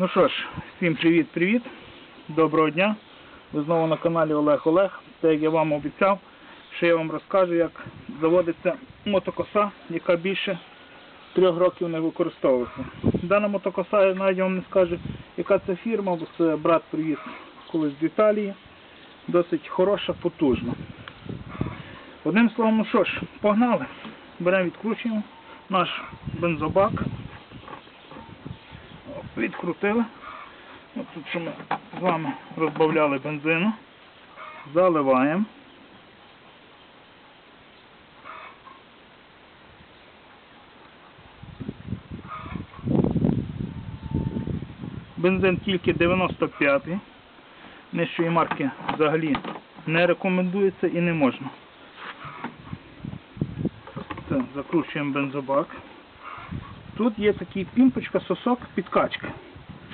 Ну що ж, всім привіт-привіт. Доброго дня. Ви знову на каналі Олег Олег. Те, як я вам обіцяв, що я вам розкажу, як заводиться мотокоса, яка більше трьох років не використовується. Дана мотокоса, я навіть вам не скажу, яка це фірма, бо це брат привіз колись з Італії. Досить хороша, потужна. Одним словом, ну що ж, погнали. Беремо, відкручуємо наш бензобак. Відкрутили. От тут що ми з вами розбавляли бензину. Заливаємо. Бензин тільки 95-й. Нижчої марки взагалі не рекомендується і не можна. Це, закручуємо бензобак. Тут є такий пімпочка, сосок, підкачка.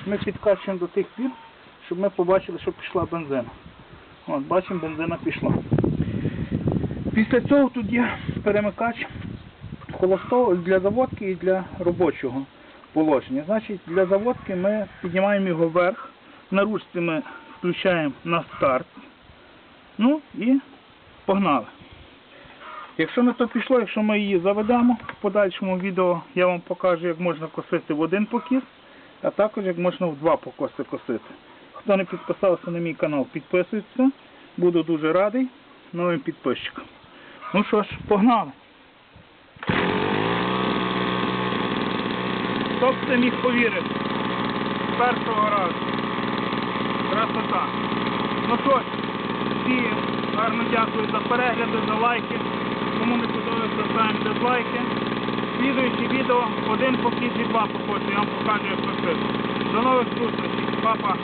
Ми підкачуємо до тих пір, щоб ми побачили, що пішла бензина. От, бачимо, бензина пішла. Після цього тут є перемикач холостого для заводки і для робочого положення. Значить, для заводки ми піднімаємо його вверх, на ручці ми включаємо на старт. Ну і погнали. Якщо на то пішло, якщо ми її заведемо, в подальшому відео я вам покажу, як можна косити в один покіс, а також як можна в два покоси косити. Хто не підписався на мій канал, підписуйтесь. Буду дуже радий новим підписчикам. Ну що ж, погнали. Хто б це міг повірити? З першого разу. Красота. Ну що ж, всім гарно дякую за перегляди, за лайки. Кому не подобається, ставимо дизлайки. Слідуючі відео один похід і два покоси. Я вам покажу, як працює. До нових зустрічей. Папа.